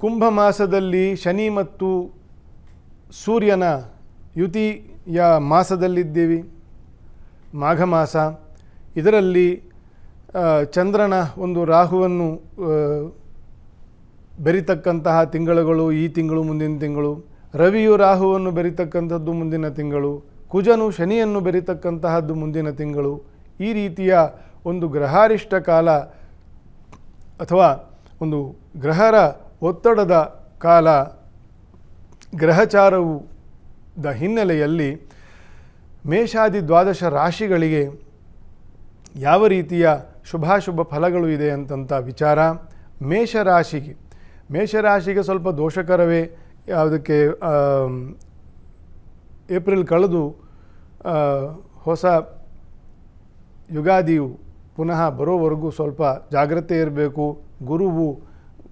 ಕುಂಭ ಮಾಸದಲ್ಲಿ ಶನಿ ಮತ್ತು ಸೂರ್ಯನ ಯುತಿಯ ಮಾಸದಲ್ಲಿದ್ದೀವಿ ಮಾಘ ಮಾಸ ಇದರಲ್ಲಿ ಚಂದ್ರನ ಒಂದು ರಾಹುವನ್ನು ಬೆರಿತಕ್ಕಂತಹ ತಿಂಗಳುಗಳು, ಈ ತಿಂಗಳು, ಮುಂದಿನ ತಿಂಗಳು. ರವಿಯು ರಾಹುವನ್ನು ಬೆರಿತಕ್ಕಂಥದ್ದು ಮುಂದಿನ ತಿಂಗಳು. ಕುಜನು ಶನಿಯನ್ನು ಬೆರಿತಕ್ಕಂತಹದ್ದು ಮುಂದಿನ ತಿಂಗಳು. ಈ ರೀತಿಯ ಒಂದು ಗ್ರಹಾರಿಷ್ಟ ಕಾಲ ಅಥವಾ ಒಂದು ಗ್ರಹರ ಒತ್ತಡದ ಕಾಲ ಗ್ರಹಚಾರವು ದ ಹಿನ್ನೆಲೆಯಲ್ಲಿ ಮೇಷಾದಿ ದ್ವಾದಶ ರಾಶಿಗಳಿಗೆ ಯಾವ ರೀತಿಯ ಶುಭಾಶುಭ ಫಲಗಳು ಇದೆ ಅಂತಂಥ ವಿಚಾರ. ಮೇಷರಾಶಿಗೆ ಮೇಷರಾಶಿಗೆ ಸ್ವಲ್ಪ ದೋಷಕರವೇ. ಯಾವುದಕ್ಕೆ ಏಪ್ರಿಲ್ ಕಳೆದು ಹೊಸ ಯುಗಾದಿಯು ಪುನಃ ಬರೋವರೆಗೂ ಸ್ವಲ್ಪ ಜಾಗ್ರತೆ ಇರಬೇಕು. ಗುರುವು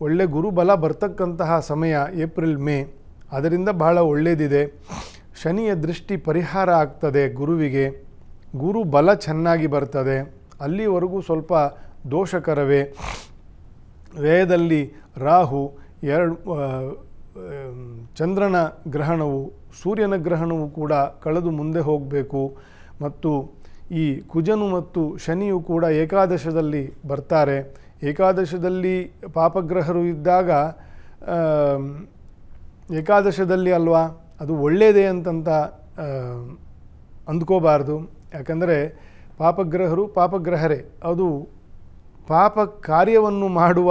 ಒಳ್ಳೆ ಗುರುಬಲ ಬರ್ತಕ್ಕಂತಹ ಸಮಯ ಏಪ್ರಿಲ್ ಮೇ. ಅದರಿಂದ ಬಹಳ ಒಳ್ಳೆಯದಿದೆ ಶನಿಯ ದೃಷ್ಟಿ ಪರಿಹಾರ ಆಗ್ತದೆ ಗುರುವಿಗೆ. ಗುರು ಬಲ ಚೆನ್ನಾಗಿ ಬರ್ತದೆ. ಅಲ್ಲಿವರೆಗೂ ಸ್ವಲ್ಪ ದೋಷಕರವೇ. ವ್ಯಯದಲ್ಲಿ ರಾಹು, ಎರಡು ಚಂದ್ರನ ಗ್ರಹಣವು, ಸೂರ್ಯನ ಗ್ರಹಣವು ಕೂಡ ಕಳೆದು ಮುಂದೆ ಹೋಗಬೇಕು. ಮತ್ತು ಈ ಕುಜನು ಮತ್ತು ಶನಿಯು ಕೂಡ ಏಕಾದಶದಲ್ಲಿ ಬರ್ತಾರೆ. ಏಕಾದಶದಲ್ಲಿ ಪಾಪಗ್ರಹರು ಇದ್ದಾಗ ಏಕಾದಶದಲ್ಲಿ ಅಲ್ವಾ, ಅದು ಒಳ್ಳೆಯದೇ ಅಂತಂತ ಅಂದ್ಕೋಬಾರ್ದು. ಯಾಕಂದರೆ ಪಾಪಗ್ರಹರು ಪಾಪಗ್ರಹರೇ. ಅದು ಪಾಪ ಕಾರ್ಯವನ್ನು ಮಾಡುವ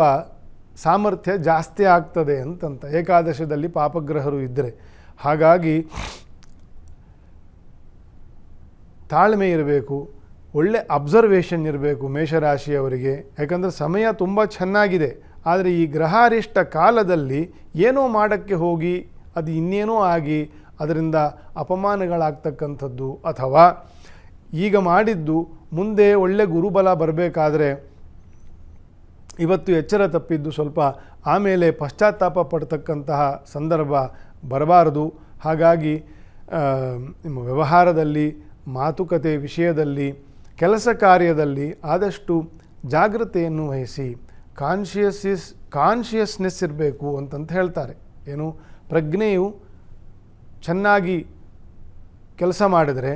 ಸಾಮರ್ಥ್ಯ ಜಾಸ್ತಿ ಆಗ್ತದೆ ಅಂತಂತ. ಏಕಾದಶದಲ್ಲಿ ಪಾಪಗ್ರಹರು ಇದ್ದರೆ ಹಾಗಾಗಿ ತಾಳ್ಮೆ ಇರಬೇಕು. ಒಳ್ಳೆ ಅಬ್ಸರ್ವೇಷನ್ ಇರಬೇಕು ಮೇಷರಾಶಿಯವರಿಗೆ. ಯಾಕಂದರೆ ಸಮಯ ತುಂಬ ಚೆನ್ನಾಗಿದೆ. ಆದರೆ ಈ ಗ್ರಹಾರಿಷ್ಟ ಕಾಲದಲ್ಲಿ ಏನೋ ಮಾಡೋಕ್ಕೆ ಹೋಗಿ, ಅದು ಇನ್ನೇನೋ ಆಗಿ, ಅದರಿಂದ ಅಪಮಾನಗಳಾಗ್ತಕ್ಕಂಥದ್ದು. ಅಥವಾ ಈಗ ಮಾಡಿದ್ದು ಮುಂದೆ ಒಳ್ಳೆ ಗುರುಬಲ ಬರಬೇಕಾದ್ರೆ ಇವತ್ತು ಎಚ್ಚರ ತಪ್ಪಿದ್ದು ಸ್ವಲ್ಪ ಆಮೇಲೆ ಪಶ್ಚಾತ್ತಾಪ ಪಡ್ತಕ್ಕಂತಹ ಸಂದರ್ಭ ಬರಬಾರದು. ಹಾಗಾಗಿ ನಿಮ್ಮ ವ್ಯವಹಾರದಲ್ಲಿ, ಮಾತುಕತೆ ವಿಷಯದಲ್ಲಿ ಕೆಲಸ ಕಾರ್ಯದಲ್ಲಿ ಆದಷ್ಟು ಜಾಗ್ರತೆಯನ್ನು ವಹಿಸಿ ಕಾನ್ಷಿಯಸ್ಸಿಸ್ ಕಾನ್ಷಿಯಸ್ನೆಸ್ ಇರಬೇಕು ಅಂತಂತ ಹೇಳ್ತಾರೆ. ಏನು? ಪ್ರಜ್ಞೆಯು ಚೆನ್ನಾಗಿ ಕೆಲಸ ಮಾಡಿದರೆ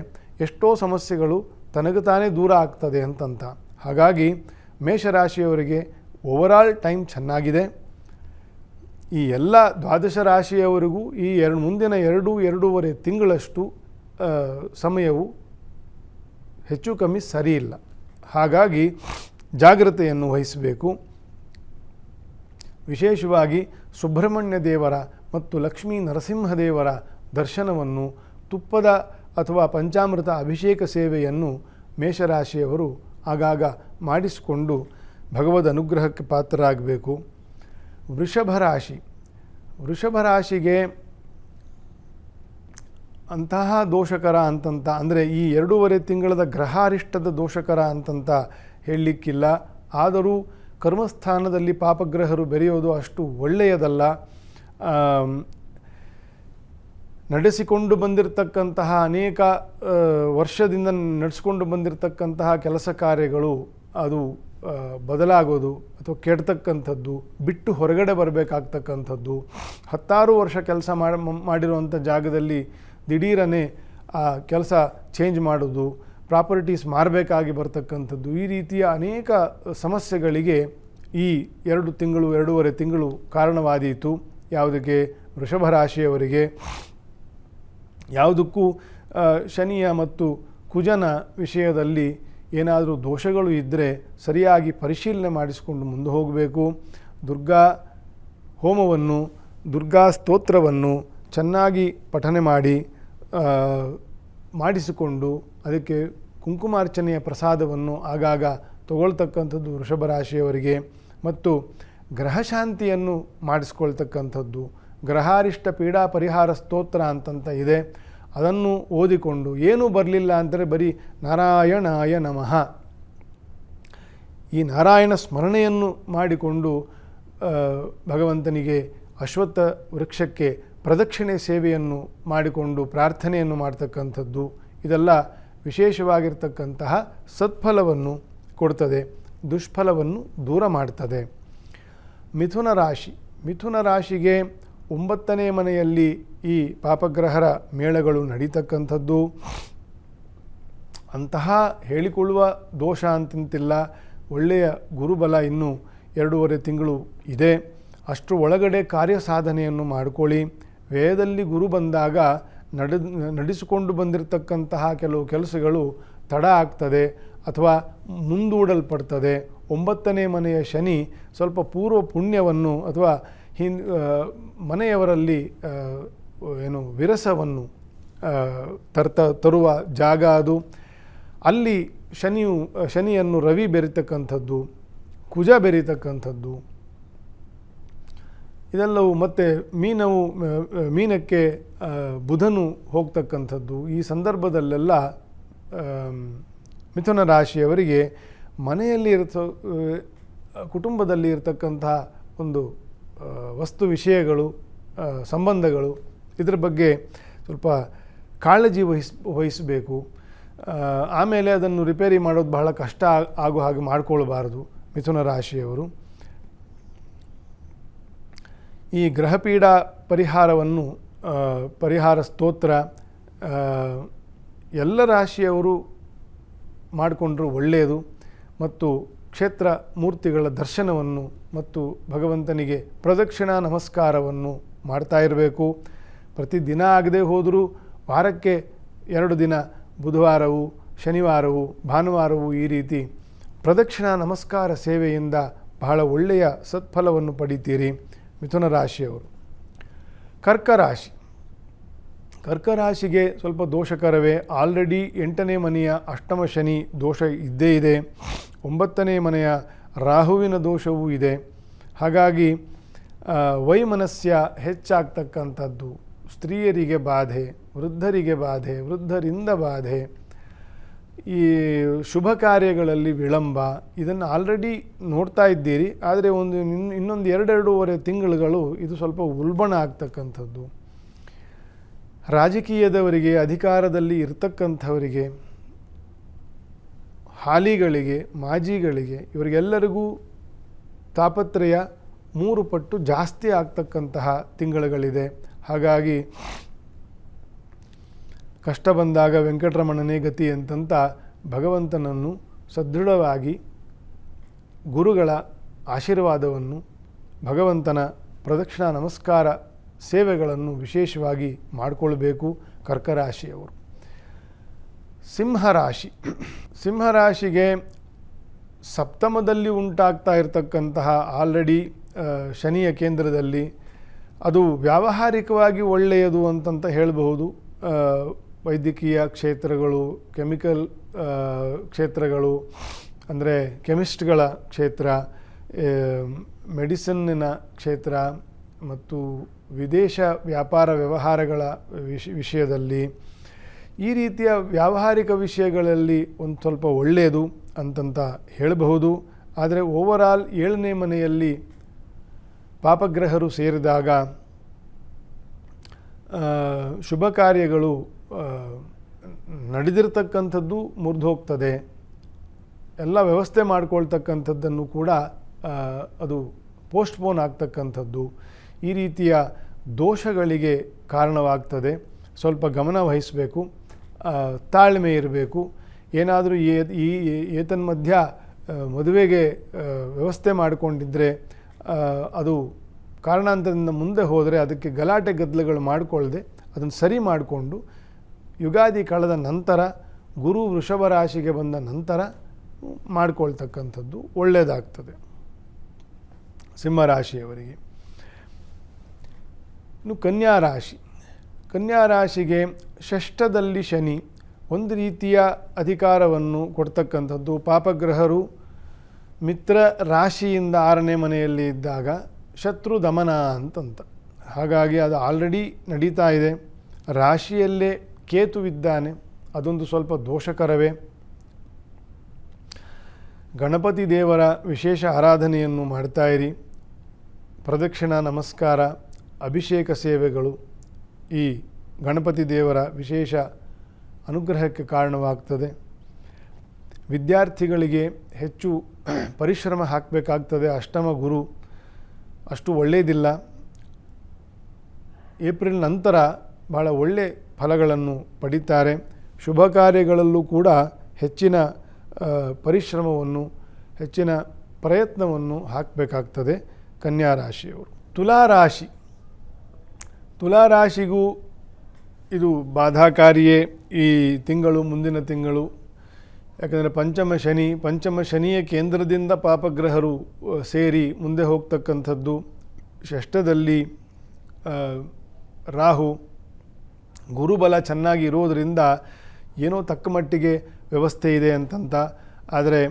ಎಷ್ಟೋ ಸಮಸ್ಯೆಗಳು ತನಗೆ ತಾನೇ ದೂರ ಆಗ್ತದೆ ಅಂತಂತ. ಹಾಗಾಗಿ ಮೇಷರಾಶಿಯವರಿಗೆ ಓವರಾಲ್ ಟೈಮ್ ಚೆನ್ನಾಗಿದೆ. ಈ ಎಲ್ಲ ದ್ವಾದಶ ರಾಶಿಯವರಿಗೂ ಈ ಎರಡು, ಮುಂದಿನ ಎರಡು, ಎರಡೂವರೆ ತಿಂಗಳಷ್ಟು ಸಮಯವು ಹೆಚ್ಚು ಕಮ್ಮಿ ಸರಿ ಇಲ್ಲ. ಹಾಗಾಗಿ ಜಾಗ್ರತೆಯನ್ನು ವಹಿಸಬೇಕು. ವಿಶೇಷವಾಗಿ ಸುಬ್ರಹ್ಮಣ್ಯ ದೇವರ ಮತ್ತು ಲಕ್ಷ್ಮೀ ನರಸಿಂಹದೇವರ ದರ್ಶನವನ್ನು, ತುಪ್ಪದ ಅಥವಾ ಪಂಚಾಮೃತ ಅಭಿಷೇಕ ಸೇವೆಯನ್ನು ಮೇಷರಾಶಿಯವರು ಆಗಾಗ ಮಾಡಿಸಿಕೊಂಡು ಭಗವದ್ ಅನುಗ್ರಹಕ್ಕೆ ಪಾತ್ರರಾಗಬೇಕು. ವೃಷಭ ರಾಶಿ. ವೃಷಭ ರಾಶಿಗೆ ಅಂತಹ ದೋಷಕರ ಅಂತಂತ, ಅಂದರೆ ಈ ಎರಡೂವರೆ ತಿಂಗಳದ ಗ್ರಹಾರಿಷ್ಟದ ದೋಷಕರ ಅಂತಂತ ಹೇಳಲಿಕ್ಕಿಲ್ಲ. ಆದರೂ ಕರ್ಮಸ್ಥಾನದಲ್ಲಿ ಪಾಪಗ್ರಹರು ಬೆರೆಯೋದು ಅಷ್ಟು ಒಳ್ಳೆಯದಲ್ಲ. ನಡೆಸಿಕೊಂಡು ಬಂದಿರತಕ್ಕಂತಹ ಅನೇಕ ವರ್ಷದಿಂದ ನಡೆಸ್ಕೊಂಡು ಬಂದಿರತಕ್ಕಂತಹ ಕೆಲಸ ಕಾರ್ಯಗಳು ಅದು ಬದಲಾಗೋದು ಅಥವಾ ಕೆಡ್ತಕ್ಕಂಥದ್ದು, ಬಿಟ್ಟು ಹೊರಗಡೆ ಬರಬೇಕಾಗ್ತಕ್ಕಂಥದ್ದು. ಹತ್ತಾರು ವರ್ಷ ಕೆಲಸ ಮಾಡಿ, ಮಾಡಿರುವಂಥ ಜಾಗದಲ್ಲಿ ದಿಢೀರನೆ ಆ ಕೆಲಸ ಚೇಂಜ್ ಮಾಡೋದು ಪ್ರಾಪರ್ಟೀಸ್ ಮಾರಬೇಕಾಗಿ ಬರ್ತಕ್ಕಂಥದ್ದು, ಈ ರೀತಿಯ ಅನೇಕ ಸಮಸ್ಯೆಗಳಿಗೆ ಈ ಎರಡು ತಿಂಗಳು, ಎರಡೂವರೆ ತಿಂಗಳು ಕಾರಣವಾದೀತು. ಯಾವುದಕ್ಕೆ? ವೃಷಭ ರಾಶಿಯವರಿಗೆ. ಯಾವುದಕ್ಕೂ ಶನಿಯ ಮತ್ತು ಕುಜನ ವಿಷಯದಲ್ಲಿ ಏನಾದರೂ ದೋಷಗಳು ಇದ್ದರೆ ಸರಿಯಾಗಿ ಪರಿಶೀಲನೆ ಮಾಡಿಸಿಕೊಂಡು ಮುಂದೆ ಹೋಗಬೇಕು. ದುರ್ಗಾ ಹೋಮವನ್ನು, ದುರ್ಗಾ ಸ್ತೋತ್ರವನ್ನು ಚೆನ್ನಾಗಿ ಪಠನೆ ಮಾಡಿ ಮಾಡಿಸಿಕೊಂಡು ಅದಕ್ಕೆ ಕುಂಕುಮಾರ್ಚನೆಯ ಪ್ರಸಾದವನ್ನು ಆಗಾಗ ತಗೊಳ್ತಕ್ಕಂಥದ್ದು ವೃಷಭ ರಾಶಿಯವರಿಗೆ ಮತ್ತು ಗ್ರಹಶಾಂತಿಯನ್ನು ಮಾಡಿಸ್ಕೊಳ್ತಕ್ಕಂಥದ್ದು. ಗ್ರಹಾರಿಷ್ಟ ಪೀಡಾ ಪರಿಹಾರ ಸ್ತೋತ್ರ ಅಂತಂತ ಇದೆ. ಅದನ್ನು ಓದಿಕೊಂಡು ಏನೂ ಬರಲಿಲ್ಲ ಅಂದರೆ ಬರೀ ನಾರಾಯಣಾಯ ನಮಃ. ಈ ನಾರಾಯಣ ಸ್ಮರಣೆಯನ್ನು ಮಾಡಿಕೊಂಡು ಭಗವಂತನಿಗೆ ಅಶ್ವತ್ಥ ವೃಕ್ಷಕ್ಕೆ ಪ್ರದಕ್ಷಿಣೆ ಸೇವೆಯನ್ನು ಮಾಡಿಕೊಂಡು ಪ್ರಾರ್ಥನೆಯನ್ನು ಮಾಡ್ತಕ್ಕಂಥದ್ದು, ಇದೆಲ್ಲ ವಿಶೇಷವಾಗಿರ್ತಕ್ಕಂತಹ ಸತ್ಫಲವನ್ನು ಕೊಡ್ತದೆ, ದುಷ್ಫಲವನ್ನು ದೂರ ಮಾಡ್ತದೆ. ಮಿಥುನ ರಾಶಿ. ಮಿಥುನ ರಾಶಿಗೆ ಒಂಬತ್ತನೇ ಮನೆಯಲ್ಲಿ ಈ ಪಾಪಗ್ರಹರ ಮೇಳಗಳು ನಡೀತಕ್ಕಂಥದ್ದು. ಅಂತಹ ಹೇಳಿಕೊಳ್ಳುವ ದೋಷ ಅಂತಿಂತಿಲ್ಲ. ಒಳ್ಳೆಯ ಗುರುಬಲ ಇನ್ನೂ ಎರಡೂವರೆ ತಿಂಗಳು ಇದೆ. ಅಷ್ಟು ಒಳಗಡೆ ಕಾರ್ಯ ಸಾಧನೆಯನ್ನು ಮಾಡಿಕೊಳ್ಳಿ. ವೇದದಲ್ಲಿ ಗುರು ಬಂದಾಗ ನಡ, ನಡೆಸಿಕೊಂಡು ಬಂದಿರತಕ್ಕಂತಹ ಕೆಲವು ಕೆಲಸಗಳು ತಡ ಆಗ್ತದೆ ಅಥವಾ ಮುಂದೂಡಲ್ಪಡ್ತದೆ. ಒಂಬತ್ತನೇ ಮನೆಯ ಶನಿ ಸ್ವಲ್ಪ ಪೂರ್ವ ಪುಣ್ಯವನ್ನು ಅಥವಾ ಹಿನ್ ಮನೆಯವರಲ್ಲಿ ಏನು ವಿರಸವನ್ನು ತರ್ತ, ತರುವ ಜಾಗ ಅದು. ಅಲ್ಲಿ ಶನಿಯು ಶನಿಯನ್ನು ರವಿ ಬೆರೀತಕ್ಕಂಥದ್ದು, ಕುಜ ಬೆರೀತಕ್ಕಂಥದ್ದು. ಇದೆಲ್ಲವೂ ಮತ್ತು ಮೀನವು ಮೀನಕ್ಕೆ ಬುಧನು ಹೋಗ್ತಕ್ಕಂಥದ್ದು. ಈ ಸಂದರ್ಭದಲ್ಲೆಲ್ಲ ಮಿಥುನ ರಾಶಿಯವರಿಗೆ ಮನೆಯಲ್ಲಿ ಇರತ ಕುಟುಂಬದಲ್ಲಿ ಇರತಕ್ಕಂತಹ ಒಂದು ವಸ್ತು ವಿಷಯಗಳು ಸಂಬಂಧಗಳು, ಇದರ ಬಗ್ಗೆ ಸ್ವಲ್ಪ ಕಾಳಜಿ ವಹಿಸ್, ವಹಿಸಬೇಕು. ಆಮೇಲೆ ಅದನ್ನು ರಿಪೇರಿ ಮಾಡೋದು ಬಹಳ ಕಷ್ಟ ಆಗೋ ಹಾಗೆ ಮಾಡಿಕೊಳ್ಬಾರ್ದು ಮಿಥುನ ರಾಶಿಯವರು. ಈ ಗ್ರಹಪೀಡ ಪರಿಹಾರವನ್ನು ಪರಿಹಾರ ಸ್ತೋತ್ರ ಎಲ್ಲ ರಾಶಿಯವರು ಮಾಡಿಕೊಂಡ್ರೂ ಒಳ್ಳೆಯದು ಮತ್ತು ಕ್ಷೇತ್ರ ಮೂರ್ತಿಗಳ ದರ್ಶನವನ್ನು ಮತ್ತು ಭಗವಂತನಿಗೆ ಪ್ರದಕ್ಷಿಣಾ ನಮಸ್ಕಾರವನ್ನು ಮಾಡ್ತಾ ಇರಬೇಕು. ಪ್ರತಿದಿನ ಆಗದೆ ಹೋದರೂ ವಾರಕ್ಕೆ ಎರಡು ದಿನ, ಬುಧವಾರವು, ಶನಿವಾರವು, ಭಾನುವಾರವು ಈ ರೀತಿ ಪ್ರದಕ್ಷಿಣಾ ನಮಸ್ಕಾರ ಸೇವೆಯಿಂದ ಬಹಳ ಒಳ್ಳೆಯ ಸತ್ಫಲವನ್ನು ಪಡಿತೀರಿ. ಮಿಥುನ ರಾಶಿಯವರು. ಕರ್ಕ ರಾಶಿ. ಕರ್ಕ ರಾಶಿಗೆ ಸ್ವಲ್ಪ ದೋಷಕರವೇ. ಆಲ್ರೆಡಿ ಎಂಟನೇ ಮನೆಯ ಅಷ್ಟಮ ಶನಿ ದೋಷ ಇದ್ದೇ ಇದೆ. ಒಂಬತ್ತನೇ ಮನೆಯ ರಾಹುವಿನ ದೋಷವೂ ಇದೆ. ಹಾಗಾಗಿ ವೈಮನಸ್ಯ ಹೆಚ್ಚಾಗ್ತಕ್ಕಂಥದ್ದು. ಸ್ತ್ರೀಯರಿಗೆ ಬಾಧೆ, ವೃದ್ಧರಿಗೆ ಬಾಧೆ, ವೃದ್ಧರಿಂದ ಬಾಧೆ. ಈ ಶುಭ ಕಾರ್ಯಗಳಲ್ಲಿ ವಿಳಂಬ ಇದನ್ನು ಆಲ್ರೆಡಿ ನೋಡ್ತಾ ಇದ್ದೀರಿ. ಆದರೆ ಒಂದು ಇನ್- ಇನ್ನೊಂದು ಎರಡೆರಡೂವರೆ ತಿಂಗಳುಗಳು ಇದು ಸ್ವಲ್ಪ ಉಲ್ಬಣ ಆಗ್ತಕ್ಕಂಥದ್ದು. ರಾಜಕೀಯದವರಿಗೆ, ಅಧಿಕಾರದಲ್ಲಿ ಇರ್ತಕ್ಕಂಥವರಿಗೆ, ಹಾಲಿಗಳಿಗೆ, ಮಾಜಿಗಳಿಗೆ ಇವರಿಗೆಲ್ಲರಿಗೂ ತಾಪತ್ರಯ ಮೂರು ಪಟ್ಟು ಜಾಸ್ತಿ ಆಗ್ತಕ್ಕಂತಹ ತಿಂಗಳುಗಳಿದೆ. ಹಾಗಾಗಿ ಕಷ್ಟ ಬಂದಾಗ ವೆಂಕಟರಮಣನೇ ಗತಿ ಅಂತಂತ ಭಗವಂತನನ್ನು ಸದೃಢವಾಗಿ ಗುರುಗಳ ಆಶೀರ್ವಾದವನ್ನು, ಭಗವಂತನ ಪ್ರದಕ್ಷಿಣಾ ನಮಸ್ಕಾರ ಸೇವೆಗಳನ್ನು ವಿಶೇಷವಾಗಿ ಮಾಡಿಕೊಳ್ಬೇಕು ಕರ್ಕರಾಶಿಯವರು. ಸಿಂಹರಾಶಿ. ಸಿಂಹರಾಶಿಗೆ ಸಪ್ತಮದಲ್ಲಿ ಉಂಟಾಗ್ತಾ ಇರತಕ್ಕಂತಹ ಆಲ್ರೆಡಿ ಶನಿಯ ಕೇಂದ್ರದಲ್ಲಿ ಅದು ವ್ಯಾವಹಾರಿಕವಾಗಿ ಒಳ್ಳೆಯದು ಅಂತಂತ ಹೇಳಬಹುದು. ವೈದ್ಯಕೀಯ ಕ್ಷೇತ್ರಗಳು, ಕೆಮಿಕಲ್ ಕ್ಷೇತ್ರಗಳು, ಅಂದರೆ ಕೆಮಿಸ್ಟ್ಗಳ ಕ್ಷೇತ್ರ ಮೆಡಿಸನ್ನಿನ ಕ್ಷೇತ್ರ ಮತ್ತು ವಿದೇಶ ವ್ಯಾಪಾರ ವ್ಯವಹಾರಗಳ ವಿಷ, ವಿಷಯದಲ್ಲಿ ಈ ರೀತಿಯ ವ್ಯಾವಹಾರಿಕ ವಿಷಯಗಳಲ್ಲಿ ಒಂದು ಸ್ವಲ್ಪ ಒಳ್ಳೆಯದು ಅಂತಂತ ಹೇಳಬಹುದು. ಆದರೆ ಓವರಾಲ್ ಏಳನೇ ಮನೆಯಲ್ಲಿ ಪಾಪಗ್ರಹರು ಸೇರಿದಾಗ ಶುಭ ಕಾರ್ಯಗಳು ನಡೆದಿರ್ತಕ್ಕಂಥದ್ದು ಮುರಿದು ಹೋಗ್ತದೆ ಎಲ್ಲ ವ್ಯವಸ್ಥೆ ಮಾಡ್ಕೊಳ್ತಕ್ಕಂಥದ್ದನ್ನು ಕೂಡ ಅದು ಪೋಸ್ಟ್ಪೋನ್ ಆಗ್ತಕ್ಕಂಥದ್ದು. ಈ ರೀತಿಯ ದೋಷಗಳಿಗೆ ಕಾರಣವಾಗ್ತದೆ. ಸ್ವಲ್ಪ ಗಮನ ವಹಿಸಬೇಕು. ತಾಳ್ಮೆ ಇರಬೇಕು. ಏನಾದರೂ ಈ ಏತನ್ಮಧ್ಯ ಮಧ್ಯ ಮದುವೆಗೆ ವ್ಯವಸ್ಥೆ ಮಾಡಿಕೊಂಡಿದ್ದರೆ ಅದು ಕಾರಣಾಂತರದಿಂದ ಮುಂದೆ ಹೋದರೆ ಅದಕ್ಕೆ ಗಲಾಟೆ ಗದ್ದಲಗಳು ಮಾಡಿಕೊಳ್ಳದೆ ಅದನ್ನು ಸರಿ ಮಾಡಿಕೊಂಡು ಯುಗಾದಿ ಕಳೆದ ನಂತರ ಗುರು ವೃಷಭ ರಾಶಿಗೆ ಬಂದ ನಂತರ ಮಾಡಿಕೊಳ್ತಕ್ಕಂಥದ್ದು ಒಳ್ಳೆಯದಾಗ್ತದೆ ಸಿಂಹರಾಶಿಯವರಿಗೆ ಇನ್ನು ಕನ್ಯಾ ರಾಶಿ. ಕನ್ಯಾ ರಾಶಿಗೆ ಷಷ್ಠದಲ್ಲಿ ಶನಿ ಒಂದು ರೀತಿಯ ಅಧಿಕಾರವನ್ನು ಕೊಡ್ತಕ್ಕಂಥದ್ದು. ಪಾಪಗ್ರಹರು ಮಿತ್ರ ರಾಶಿಯಿಂದ ಆರನೇ ಮನೆಯಲ್ಲಿ ಇದ್ದಾಗ ಶತ್ರು ದಮನ ಅಂತಂತ. ಹಾಗಾಗಿ ಅದು ಆಲ್ರೆಡಿ ನಡೀತಾ ಇದೆ. ರಾಶಿಯಲ್ಲೇ ಕೇತುವಿದ್ದಾನೆ. ಅದೊಂದು ಸ್ವಲ್ಪ ದೋಷಕರವೇ. ಗಣಪತಿ ದೇವರ ವಿಶೇಷ ಆರಾಧನೆಯನ್ನು ಮಾಡ್ತಾ ಇರಿ. ಪ್ರದಕ್ಷಿಣಾ, ನಮಸ್ಕಾರ, ಅಭಿಷೇಕ ಸೇವೆಗಳು ಈ ಗಣಪತಿ ದೇವರ ವಿಶೇಷ ಅನುಗ್ರಹಕ್ಕೆ ಕಾರಣವಾಗ್ತದೆ. ವಿದ್ಯಾರ್ಥಿಗಳಿಗೆ ಹೆಚ್ಚು ಪರಿಶ್ರಮ ಹಾಕಬೇಕಾಗ್ತದೆ. ಅಷ್ಟಮ ಗುರು ಅಷ್ಟು ಒಳ್ಳೆಯದಿಲ್ಲ ಏಪ್ರಿಲ್ ನಂತರ ಬಹಳ ಒಳ್ಳೆ ಫಲಗಳನ್ನು ಪಡಿತಾರೆ. ಶುಭ ಕಾರ್ಯಗಳಲ್ಲೂ ಕೂಡ ಹೆಚ್ಚಿನ ಪರಿಶ್ರಮವನ್ನು, ಹೆಚ್ಚಿನ ಪ್ರಯತ್ನವನ್ನು ಹಾಕಬೇಕಾಗ್ತದೆ ಕನ್ಯಾ ರಾಶಿಯವರು ತುಲಾರಾಶಿ. ತುಲಾರಾಶಿಗೂ ಇದು ಬಾಧಾಕಾರಿಯೇ ಈ ತಿಂಗಳು, ಮುಂದಿನ ತಿಂಗಳು. ಯಾಕಂದರೆ ಪಂಚಮ ಶನಿ, ಪಂಚಮ ಶನಿಯ ಕೇಂದ್ರದಿಂದ ಪಾಪಗ್ರಹರು ಸೇರಿ ಮುಂದೆ ಹೋಗ್ತಕ್ಕಂಥದ್ದು. ಷಷ್ಠದಲ್ಲಿ ರಾಹು ಗುರುಬಲ ಚೆನ್ನಾಗಿ ಇರೋದರಿಂದ ಏನೋ ತಕ್ಕ ಮಟ್ಟಿಗೆ ವ್ಯವಸ್ಥೆ ಇದೆ ಅಂತಂತ. ಆದರೆ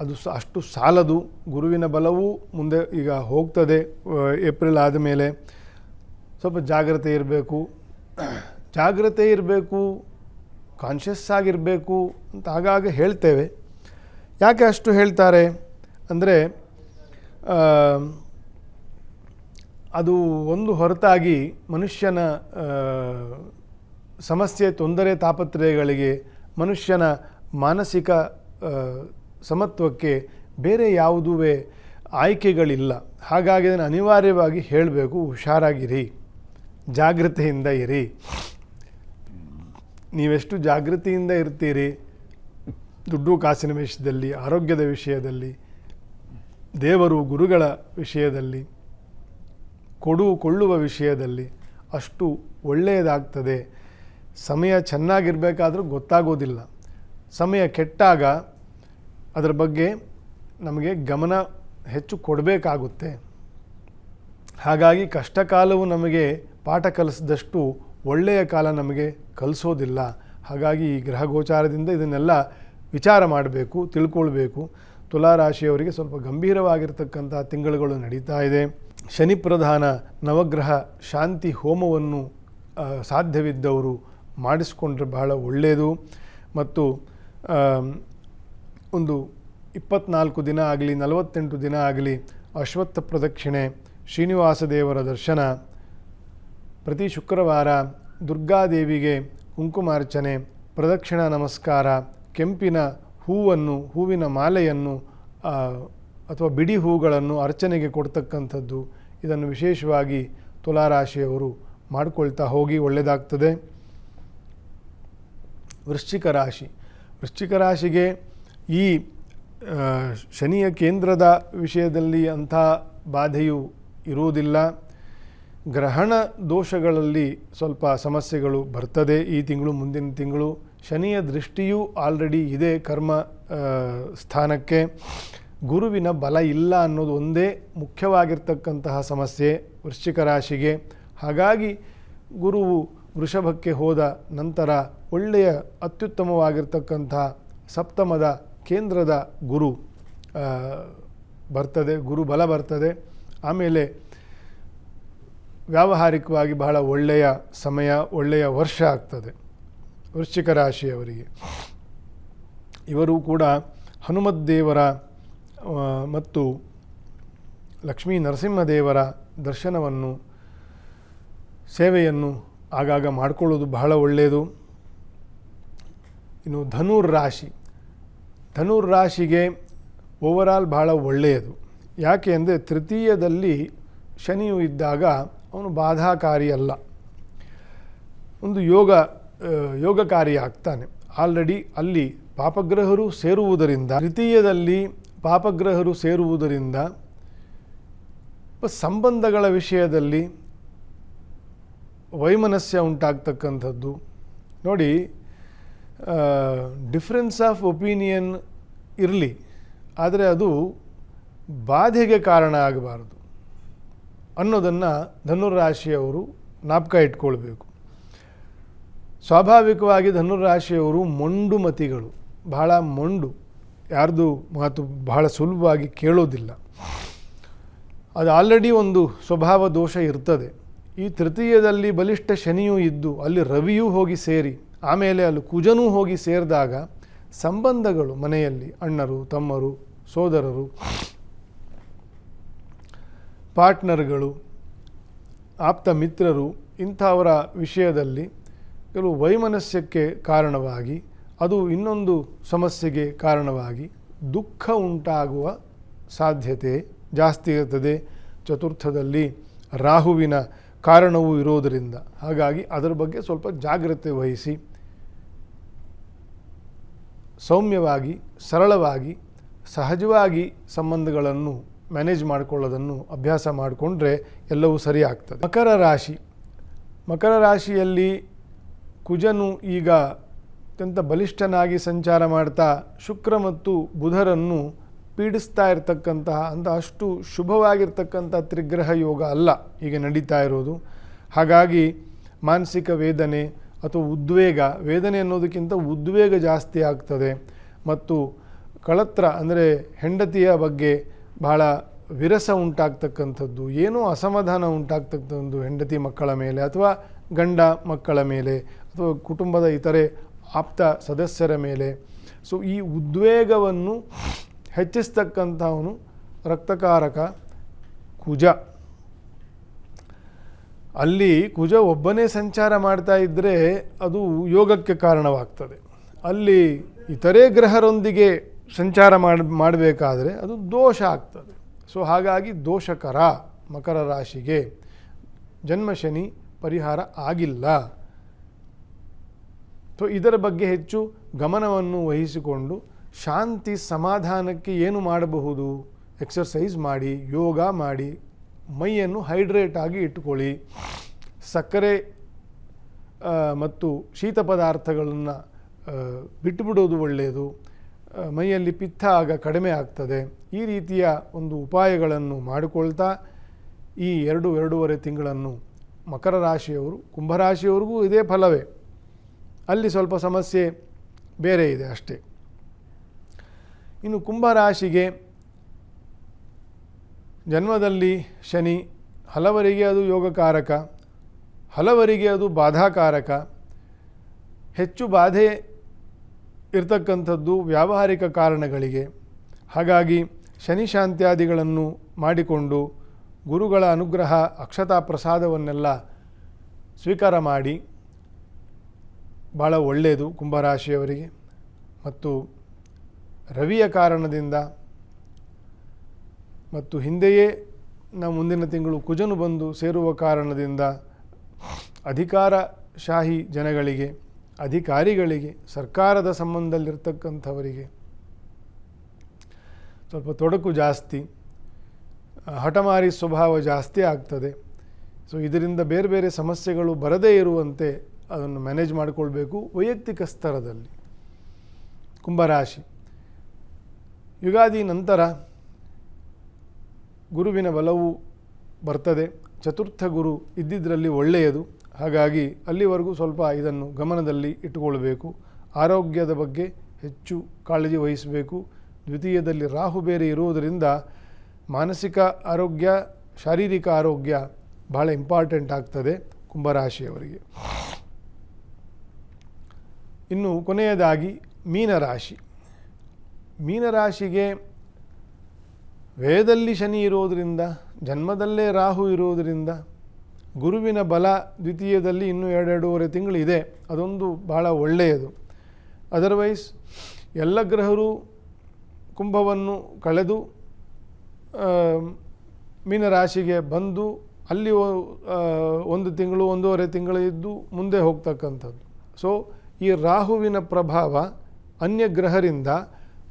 ಅದು ಅಷ್ಟು ಸಾಲದು ಗುರುವಿನ ಬಲವೂ ಮುಂದೆ ಈಗ ಹೋಗ್ತದೆ ಏಪ್ರಿಲ್ ಆದಮೇಲೆ ಸ್ವಲ್ಪ ಜಾಗ್ರತೆ ಇರಬೇಕು. ಜಾಗ್ರತೆ ಇರಬೇಕು ಕಾನ್ಷಿಯಸ್ ಆಗಿರಬೇಕು ಅಂತ ಆಗಾಗ ಹೇಳ್ತೇವೆ. ಯಾಕೆ ಅಷ್ಟು ಹೇಳ್ತಾರೆ ಅಂದರೆ ಅದು ಒಂದು ಹೊರತಾಗಿ ಮನುಷ್ಯನ ಸಮಸ್ಯೆ, ತೊಂದರೆ, ತಾಪತ್ರಯಗಳಿಗೆ ಮನುಷ್ಯನ ಮಾನಸಿಕ ಸಮತ್ವಕ್ಕೆ ಬೇರೆ ಯಾವುದೂ ಆಯ್ಕೆಗಳಿಲ್ಲ. ಹಾಗಾಗಿ ಅದನ್ನು ಅನಿವಾರ್ಯವಾಗಿ ಹೇಳಬೇಕು. ಹುಷಾರಾಗಿರಿ. ಜಾಗೃತೆಯಿಂದ ಇರಿ. ನೀವೆಷ್ಟು ಜಾಗೃತಿಯಿಂದ ಇರ್ತೀರಿ? ದುಡ್ಡು ಕಾಸಿನ ವಿಷಯದಲ್ಲಿ, ಆರೋಗ್ಯದ ವಿಷಯದಲ್ಲಿ, ದೇವರು, ಗುರುಗಳ ವಿಷಯದಲ್ಲಿ, ಕೊಡು ಕೊಳ್ಳುವ ವಿಷಯದಲ್ಲಿ ಅಷ್ಟು ಒಳ್ಳೆಯದಾಗ್ತದೆ. ಸಮಯ ಚೆನ್ನಾಗಿರಬೇಕಾದ್ರೂ ಗೊತ್ತಾಗೋದಿಲ್ಲ. ಸಮಯ ಕೆಟ್ಟಾಗ ಅದರ ಬಗ್ಗೆ ನಮಗೆ ಗಮನ ಹೆಚ್ಚು ಕೊಡಬೇಕಾಗುತ್ತೆ. ಹಾಗಾಗಿ ಕಷ್ಟಕಾಲವು ನಮಗೆ ಪಾಠ ಕಲಿಸಿದಷ್ಟು ಒಳ್ಳೆಯ ಕಾಲ ನಮಗೆ ಕಲಿಸೋದಿಲ್ಲ. ಹಾಗಾಗಿ ಈ ಗ್ರಹ ಗೋಚಾರದಿಂದ ಇದನ್ನೆಲ್ಲ ವಿಚಾರ ಮಾಡಬೇಕು, ತಿಳ್ಕೊಳ್ಬೇಕು. ತುಲಾರಾಶಿಯವರಿಗೆ ಸ್ವಲ್ಪ ಗಂಭೀರವಾಗಿರ್ತಕ್ಕಂಥ ತಿಂಗಳುಗಳು ನಡೀತಾ ಇದೆ. ಶನಿ ಪ್ರಧಾನ ನವಗ್ರಹ ಶಾಂತಿ ಹೋಮವನ್ನು ಸಾಧ್ಯವಿದ್ದವರು ಮಾಡಿಸ್ಕೊಂಡ್ರೆ ಬಹಳ ಒಳ್ಳೆಯದು ಮತ್ತು ಒಂದು ಇಪ್ಪತ್ನಾಲ್ಕು ದಿನ ಆಗಲಿ, ನಲವತ್ತೆಂಟು ದಿನ ಆಗಲಿ ಅಶ್ವತ್ಥ ಪ್ರದಕ್ಷಿಣೆ ಶ್ರೀನಿವಾಸ ದೇವರ ದರ್ಶನ, ಪ್ರತಿ ಶುಕ್ರವಾರ ದುರ್ಗಾದೇವಿಗೆ ಕುಂಕುಮಾರ್ಚನೆ, ಪ್ರದಕ್ಷಿಣಾ ನಮಸ್ಕಾರ, ಕೆಂಪಿನ ಹೂವನ್ನು, ಹೂವಿನ ಮಾಲೆಯನ್ನು ಅಥವಾ ಬಿಡಿ ಹೂಗಳನ್ನು ಅರ್ಚನೆಗೆ ಕೊಡ್ತಕ್ಕಂಥದ್ದು. ಇದನ್ನು ವಿಶೇಷವಾಗಿ ತುಲಾರಾಶಿಯವರು ಮಾಡಿಕೊಳ್ತಾ ಹೋಗಿ ಒಳ್ಳೆಯದಾಗ್ತದೆ ವೃಶ್ಚಿಕ ರಾಶಿ. ವೃಶ್ಚಿಕ ರಾಶಿಗೆ ಈ ಶನಿಯ ಕೇಂದ್ರದ ವಿಷಯದಲ್ಲಿ ಅಂಥ ಬಾಧೆಯು ಇರುವುದಿಲ್ಲ. ಗ್ರಹಣ ದೋಷಗಳಲ್ಲಿ ಸ್ವಲ್ಪ ಸಮಸ್ಯೆಗಳು ಬರ್ತದೆ ಈ ತಿಂಗಳು, ಮುಂದಿನ ತಿಂಗಳು. ಶನಿಯ ದೃಷ್ಟಿಯೂ ಆಲ್ರೆಡಿ ಇದೆ ಕರ್ಮ ಸ್ಥಾನಕ್ಕೆ. ಗುರುವಿನ ಬಲ ಇಲ್ಲ ಅನ್ನೋದು ಒಂದೇ ಮುಖ್ಯವಾಗಿರ್ತಕ್ಕಂತಹ ಸಮಸ್ಯೆ ವೃಶ್ಚಿಕ ರಾಶಿಗೆ. ಹಾಗಾಗಿ ಗುರುವು ವೃಷಭಕ್ಕೆ ಹೋದ ನಂತರ ಒಳ್ಳೆಯ ಅತ್ಯುತ್ತಮವಾಗಿರ್ತಕ್ಕಂಥ ಸಪ್ತಮದ ಕೇಂದ್ರದ ಗುರು ಬರ್ತದೆ ಗುರು ಬಲ ಬರ್ತದೆ. ಆಮೇಲೆ ವ್ಯಾವಹಾರಿಕವಾಗಿ ಬಹಳ ಒಳ್ಳೆಯ ಸಮಯ ಒಳ್ಳೆಯ ವರ್ಷ ಆಗ್ತದೆ ವೃಶ್ಚಿಕ ರಾಶಿಯವರಿಗೆ. ಇವರು ಕೂಡ ಹನುಮದ್ದೇವರ ಆ, ಮತ್ತು ಲಕ್ಷ್ಮೀ ನರಸಿಂಹದೇವರ ದರ್ಶನವನ್ನು ಸೇವೆಯನ್ನು ಆಗಾಗ ಮಾಡಿಕೊಳ್ಳೋದು ಬಹಳ ಒಳ್ಳೆಯದು. ಇನ್ನು ಧನುರ್ ರಾಶಿ. ಧನುರ್ ರಾಶಿಗೆ ಓವರಾಲ್ ಬಹಳ ಒಳ್ಳೆಯದು. ಯಾಕೆ ಅಂದರೆ ತೃತೀಯದಲ್ಲಿ ಶನಿಯು ಇದ್ದಾಗ ಅವನು ಬಾಧಾಕಾರಿ ಅಲ್ಲ. ಒಂದು ಯೋಗ ಯೋಗಕಾರಿ ಆಗ್ತಾನೆ. ಆಲ್ರೆಡಿ ಅಲ್ಲಿ ಪಾಪಗ್ರಹರು ಸೇರುವುದರಿಂದ, ತೃತೀಯದಲ್ಲಿ ಪಾಪಗ್ರಹರು ಸೇರುವುದರಿಂದ ಸಂಬಂಧಗಳ ವಿಷಯದಲ್ಲಿ ವೈಮನಸ್ಯ ಉಂಟಾಗ್ತಕ್ಕಂಥದ್ದು. ನೋಡಿ ಡಿಫ್ರೆನ್ಸ್ ಆಫ್ ಒಪಿನಿಯನ್ ಇರಲಿ, ಆದರೆ ಅದು ಬಾಧೆಗೆ ಕಾರಣ ಆಗಬಾರದು ಅನ್ನೋದನ್ನು ಧನುರಾಶಿಯವರು ನಾಪಕ ಇಟ್ಕೊಳ್ಬೇಕು. ಸ್ವಾಭಾವಿಕವಾಗಿ ಧನುರಾಶಿಯವರು ಮೊಂಡು ಮತಿಗಳು, ಬಹಳ ಮೊಂಡು, ಯಾರ್ದು ಮಾತು ಬಹಳ ಸುಲಭವಾಗಿ ಕೇಳೋದಿಲ್ಲ. ಅದು ಆಲ್ರೆಡಿ ಒಂದು ಸ್ವಭಾವ ದೋಷ ಇರ್ತದೆ. ಈ ತೃತೀಯದಲ್ಲಿ ಬಲಿಷ್ಠ ಶನಿಯೂ ಇದ್ದು ಅಲ್ಲಿ ರವಿಯೂ ಹೋಗಿ ಸೇರಿ ಆಮೇಲೆ ಅಲ್ಲಿ ಕುಜನೂ ಹೋಗಿ ಸೇರಿದಾಗ ಸಂಬಂಧಗಳು ಮನೆಯಲ್ಲಿ, ಅಣ್ಣರು, ತಮ್ಮರು, ಸೋದರರು, ಪಾರ್ಟ್ನರ್ಗಳು, ಆಪ್ತ ಮಿತ್ರರು ಇಂಥವರ ವಿಷಯದಲ್ಲಿ ಕೆಲವು ವೈಮನಸ್ಯಕ್ಕೆ ಕಾರಣವಾಗಿ, ಅದು ಇನ್ನೊಂದು ಸಮಸ್ಯೆಗೆ ಕಾರಣವಾಗಿ ದುಃಖ ಉಂಟಾಗುವ ಸಾಧ್ಯತೆ ಜಾಸ್ತಿ ಇರ್ತದೆ. ಚತುರ್ಥದಲ್ಲಿ ರಾಹುವಿನ ಕಾರಣವೂ ಇರೋದರಿಂದ. ಹಾಗಾಗಿ ಅದರ ಬಗ್ಗೆ ಸ್ವಲ್ಪ ಜಾಗ್ರತೆ ವಹಿಸಿ. ಸೌಮ್ಯವಾಗಿ, ಸರಳವಾಗಿ, ಸಹಜವಾಗಿ ಸಂಬಂಧಗಳನ್ನು ಮ್ಯಾನೇಜ್ ಮಾಡಿಕೊಳ್ಳೋದನ್ನು ಅಭ್ಯಾಸ ಮಾಡಿಕೊಂಡ್ರೆ ಎಲ್ಲವೂ ಸರಿ ಆಗ್ತದೆ ಮಕರ ರಾಶಿ. ಮಕರ ರಾಶಿಯಲ್ಲಿ ಕುಜನು ಈಗ ಅತ್ಯಂತ ಬಲಿಷ್ಠನಾಗಿ ಸಂಚಾರ ಮಾಡ್ತಾ ಶುಕ್ರ ಮತ್ತು ಬುಧರನ್ನು ಪೀಡಿಸ್ತಾ ಇರತಕ್ಕಂತಹ ಅಂತ ಅಷ್ಟು ಶುಭವಾಗಿರ್ತಕ್ಕಂಥ ತ್ರಿಗ್ರಹ ಯೋಗ ಅಲ್ಲ. ಈಗ ನಡೀತಾ ಇರೋದು. ಹಾಗಾಗಿ ಮಾನಸಿಕ ವೇದನೆ ಅಥವಾ ಉದ್ವೇಗ, ವೇದನೆ ಅನ್ನೋದಕ್ಕಿಂತ ಉದ್ವೇಗ ಜಾಸ್ತಿ ಆಗ್ತದೆ. ಮತ್ತು ಕಳತ್ರ ಅಂದರೆ ಹೆಂಡತಿಯ ಬಗ್ಗೆ ಬಹಳ ವಿರಸ ಉಂಟಾಗ್ತಕ್ಕಂಥದ್ದು, ಏನೋ ಅಸಮಾಧಾನ ಉಂಟಾಗ್ತಕ್ಕಂಥದ್ದು ಹೆಂಡತಿ ಮಕ್ಕಳ ಮೇಲೆ ಅಥವಾ ಗಂಡ ಮಕ್ಕಳ ಮೇಲೆ ಅಥವಾ ಕುಟುಂಬದ ಇತರೆ ಆಪ್ತ ಸದಸ್ಯರ ಮೇಲೆ. ಸೊ ಈ ಉದ್ವೇಗವನ್ನು ಹೆಚ್ಚಿಸ್ತಕ್ಕಂಥವನು ರಕ್ತಕಾರಕ ಕುಜ. ಅಲ್ಲಿ ಕುಜ ಒಬ್ಬನೇ ಸಂಚಾರ ಮಾಡ್ತಾ ಇದ್ದರೆ ಅದು ಯೋಗಕ್ಕೆ ಕಾರಣವಾಗ್ತದೆ. ಅಲ್ಲಿ ಇತರೆ ಗ್ರಹರೊಂದಿಗೆ ಸಂಚಾರ ಮಾಡಿ, ಮಾಡಬೇಕಾದ್ರೆ ಅದು ದೋಷ ಆಗ್ತದೆ. ಸೊ ಹಾಗಾಗಿ ದೋಷಕರ ಮಕರ ರಾಶಿಗೆ ಜನ್ಮಶನಿ ಪರಿಹಾರ ಆಗಿಲ್ಲ. ಸೊ ಇದರ ಬಗ್ಗೆ ಹೆಚ್ಚು ಗಮನವನ್ನು ವಹಿಸಿಕೊಂಡು ಶಾಂತಿ ಸಮಾಧಾನಕ್ಕೆ ಏನು ಮಾಡಬಹುದು? ಎಕ್ಸರ್ಸೈಸ್ ಮಾಡಿ, ಯೋಗ ಮಾಡಿ ಮೈಯನ್ನು ಹೈಡ್ರೇಟ್ ಆಗಿ ಇಟ್ಟುಕೊಳ್ಳಿ. ಸಕ್ಕರೆ ಮತ್ತು ಶೀತ ಪದಾರ್ಥಗಳನ್ನು ಬಿಟ್ಟುಬಿಡೋದು ಒಳ್ಳೆಯದು. ಮೈಯಲ್ಲಿ ಪಿತ್ತ ಆಗ ಕಡಿಮೆ ಆಗ್ತದೆ. ಈ ರೀತಿಯ ಒಂದು ಉಪಾಯಗಳನ್ನು ಮಾಡಿಕೊಳ್ತಾ ಈ ಎರಡು ಎರಡೂವರೆ ತಿಂಗಳನ್ನು ಮಕರ ರಾಶಿಯವರು ಕುಂಭರಾಶಿಯವರಿಗೂ ಇದೇ ಫಲವೇ. ಅಲ್ಲಿ ಸ್ವಲ್ಪ ಸಮಸ್ಯೆ ಬೇರೆ ಇದೆ ಅಷ್ಟೇ. ಇನ್ನು ಕುಂಭರಾಶಿಗೆ ಜನ್ಮದಲ್ಲಿ ಶನಿ, ಹಲವರಿಗೆ ಅದು ಯೋಗಕಾರಕ, ಹಲವರಿಗೆ ಅದು ಬಾಧಾಕಾರಕ. ಹೆಚ್ಚು ಬಾಧೆ ಇರ್ತಕ್ಕಂಥದ್ದು ವ್ಯಾವಹಾರಿಕ ಕಾರಣಗಳಿಗೆ. ಹಾಗಾಗಿ ಶನಿ ಶಾಂತ್ಯಾದಿಗಳನ್ನು ಮಾಡಿಕೊಂಡು ಗುರುಗಳ ಅನುಗ್ರಹ, ಅಕ್ಷತಾ ಪ್ರಸಾದವನ್ನೆಲ್ಲ ಸ್ವೀಕಾರ ಮಾಡಿ ಭಾಳ ಒಳ್ಳೆಯದು ಕುಂಭರಾಶಿಯವರಿಗೆ. ಮತ್ತು ರವಿಯ ಕಾರಣದಿಂದ ಮತ್ತು ಹಿಂದೆಯೇ ನಾವು ಮುಂದಿನ ತಿಂಗಳು ಕುಜನು ಬಂದು ಸೇರುವ ಕಾರಣದಿಂದ ಅಧಿಕಾರಶಾಹಿ ಜನಗಳಿಗೆ, ಅಧಿಕಾರಿಗಳಿಗೆ, ಸರ್ಕಾರದ ಸಂಬಂಧದಲ್ಲಿರ್ತಕ್ಕಂಥವರಿಗೆ ಸ್ವಲ್ಪ ತೊಡಕು ಜಾಸ್ತಿ, ಹಠಮಾರಿ ಸ್ವಭಾವ ಜಾಸ್ತಿ ಆಗ್ತದೆ. ಸೊ ಇದರಿಂದ ಬೇರೆ ಬೇರೆ ಸಮಸ್ಯೆಗಳು ಬರದೇ ಇರುವಂತೆ ಅದನ್ನು ಮ್ಯಾನೇಜ್ ಮಾಡಿಕೊಳ್ಬೇಕು ವೈಯಕ್ತಿಕ ಸ್ತರದಲ್ಲಿ. ಕುಂಭರಾಶಿ. ಯುಗಾದಿ ನಂತರ ಗುರುವಿನ ಬಲವು ಬರ್ತದೆ. ಚತುರ್ಥ ಗುರು ಇದ್ದಿದ್ದರಲ್ಲಿ ಒಳ್ಳೆಯದು. ಹಾಗಾಗಿ ಅಲ್ಲಿವರೆಗೂ ಸ್ವಲ್ಪ ಇದನ್ನು ಗಮನದಲ್ಲಿ ಇಟ್ಟುಕೊಳ್ಬೇಕು. ಆರೋಗ್ಯದ ಬಗ್ಗೆ ಹೆಚ್ಚು ಕಾಳಜಿ ವಹಿಸಬೇಕು. ದ್ವಿತೀಯದಲ್ಲಿ ರಾಹು ಬೇರೆ ಇರುವುದರಿಂದ ಮಾನಸಿಕ ಆರೋಗ್ಯ, ಶಾರೀರಿಕ ಆರೋಗ್ಯ ಭಾಳ ಇಂಪಾರ್ಟೆಂಟ್ ಆಗ್ತದೆ ಕುಂಭರಾಶಿಯವರಿಗೆ. ಇನ್ನು ಕೊನೆಯದಾಗಿ ಮೀನರಾಶಿ. ಮೀನರಾಶಿಗೆ ವೇದದಲ್ಲಿ ಶನಿ ಇರೋದರಿಂದ, ಜನ್ಮದಲ್ಲೇ ರಾಹು ಇರೋದರಿಂದ ಗುರುವಿನ ಬಲ ದ್ವಿತೀಯದಲ್ಲಿ ಇನ್ನೂ ಎರಡೆರಡೂವರೆ ಇದೆ ಅದೊಂದು ಬಹಳ ಒಳ್ಳೆಯದು. ಅದರ್ವೈಸ್ ಎಲ್ಲ ಗ್ರಹರು ಕುಂಭವನ್ನು ಕಳೆದು ಮೀನರಾಶಿಗೆ ಬಂದು ಅಲ್ಲಿ ಒಂದು ತಿಂಗಳು, ಒಂದೂವರೆ ತಿಂಗಳು ಇದ್ದು ಮುಂದೆ ಹೋಗ್ತಕ್ಕಂಥದ್ದು. ಸೊ ಈ ರಾಹುವಿನ ಪ್ರಭಾವ ಅನ್ಯ ಗ್ರಹರಿಂದ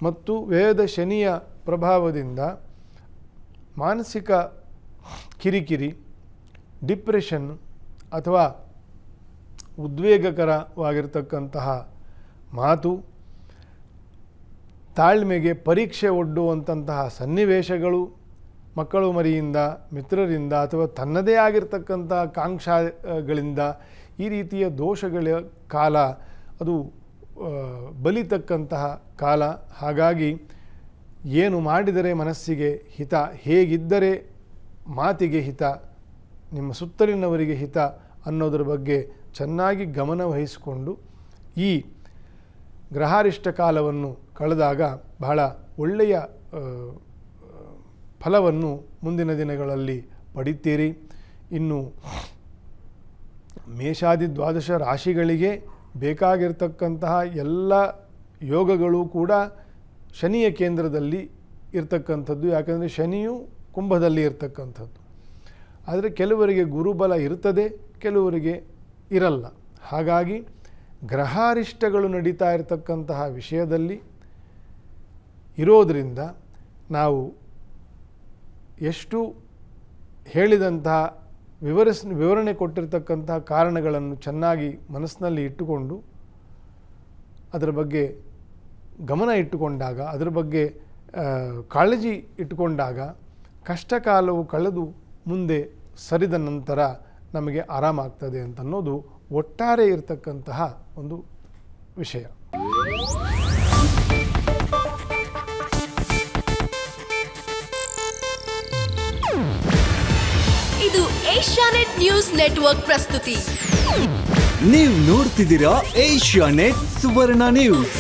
ಮತ್ತು ವೇದ ಶನಿಯ ಪ್ರಭಾವದಿಂದ ಮಾನಸಿಕ ಕಿರಿಕಿರಿ, ಡಿಪ್ರೆಷನ್ ಅಥವಾ ಉದ್ವೇಗಕರವಾಗಿರ್ತಕ್ಕಂತಹ ಮಾತು, ತಾಳ್ಮೆಗೆ ಪರೀಕ್ಷೆ ಒಡ್ಡುವಂತಹ ಸನ್ನಿವೇಶಗಳು ಮಕ್ಕಳು ಮರಿಯಿಂದ, ಮಿತ್ರರಿಂದ ಅಥವಾ ತನ್ನದೇ ಆಗಿರ್ತಕ್ಕಂಥ ಕಾಂಕ್ಷಾಗಳಿಂದ ಈ ರೀತಿಯ ದೋಷಗಳ ಕಾಲ ಅದು ಬಲಿತಕ್ಕಂತಹ ಕಾಲ. ಹಾಗಾಗಿ ಏನು ಮಾಡಿದರೆ ಮನಸ್ಸಿಗೆ ಹಿತ, ಹೇಗಿದ್ದರೆ ಮಾತಿಗೆ ಹಿತ, ನಿಮ್ಮ ಸುತ್ತಲಿನವರಿಗೆ ಹಿತ ಅನ್ನೋದ್ರ ಬಗ್ಗೆ ಚೆನ್ನಾಗಿ ಗಮನ ವಹಿಸಿಕೊಂಡು ಈ ಗ್ರಹಾರಿಷ್ಟ ಕಾಲವನ್ನು ಕಳೆದಾಗ ಬಹಳ ಒಳ್ಳೆಯ ಫಲವನ್ನು ಮುಂದಿನ ದಿನಗಳಲ್ಲಿ ಪಡಿತೀರಿ. ಇನ್ನು ಮೇಷಾದಿ ದ್ವಾದಶ ರಾಶಿಗಳಿಗೆ ಬೇಕಾಗಿರ್ತಕ್ಕಂತಹ ಎಲ್ಲ ಯೋಗಗಳು ಕೂಡ ಶನಿಯ ಕೇಂದ್ರದಲ್ಲಿ ಇರ್ತಕ್ಕಂಥದ್ದು, ಯಾಕಂದರೆ ಶನಿಯು ಕುಂಭದಲ್ಲಿ ಇರ್ತಕ್ಕಂಥದ್ದು. ಆದರೆ ಕೆಲವರಿಗೆ ಗುರುಬಲ ಇರ್ತದೆ, ಕೆಲವರಿಗೆ ಇರಲ್ಲ. ಹಾಗಾಗಿ ಗ್ರಹಾರಿಷ್ಟಗಳು ನಡೀತಾ ಇರತಕ್ಕಂತಹ ವಿಷಯದಲ್ಲಿ ಇರೋದರಿಂದ ನಾವು ಎಷ್ಟು ಹೇಳಿದಂತಹ ವಿವರಿಸ್, ವಿವರಣೆ ಕೊಟ್ಟಿರತಕ್ಕಂತಹ ಕಾರಣಗಳನ್ನು ಚೆನ್ನಾಗಿ ಮನಸ್ಸಿನಲ್ಲಿ ಇಟ್ಟುಕೊಂಡು ಅದರ ಬಗ್ಗೆ ಗಮನ ಇಟ್ಟುಕೊಂಡಾಗ ಅದರ ಬಗ್ಗೆ ಕಾಳಜಿ ಇಟ್ಟುಕೊಂಡಾಗ ಕಷ್ಟ ಕಾಲವು ಕಳೆದು ಮುಂದೆ ಸರಿದ ನಂತರ ನಮಗೆ ಆರಾಮಾಗ್ತದೆ ಅಂತನ್ನೋದು ಒಟ್ಟಾರೆ ಇರತಕ್ಕಂತಹ ಒಂದು ವಿಷಯ. ಇದು ಏಷ್ಯಾನೆಟ್ ನ್ಯೂಸ್ ನೆಟ್ವರ್ಕ್ ಪ್ರಸ್ತುತಿ. ನೀವು ನೋಡ್ತಿದ್ದೀರಾ ಏಷ್ಯಾ ನೆಟ್ ಸುವರ್ಣ ನ್ಯೂಸ್.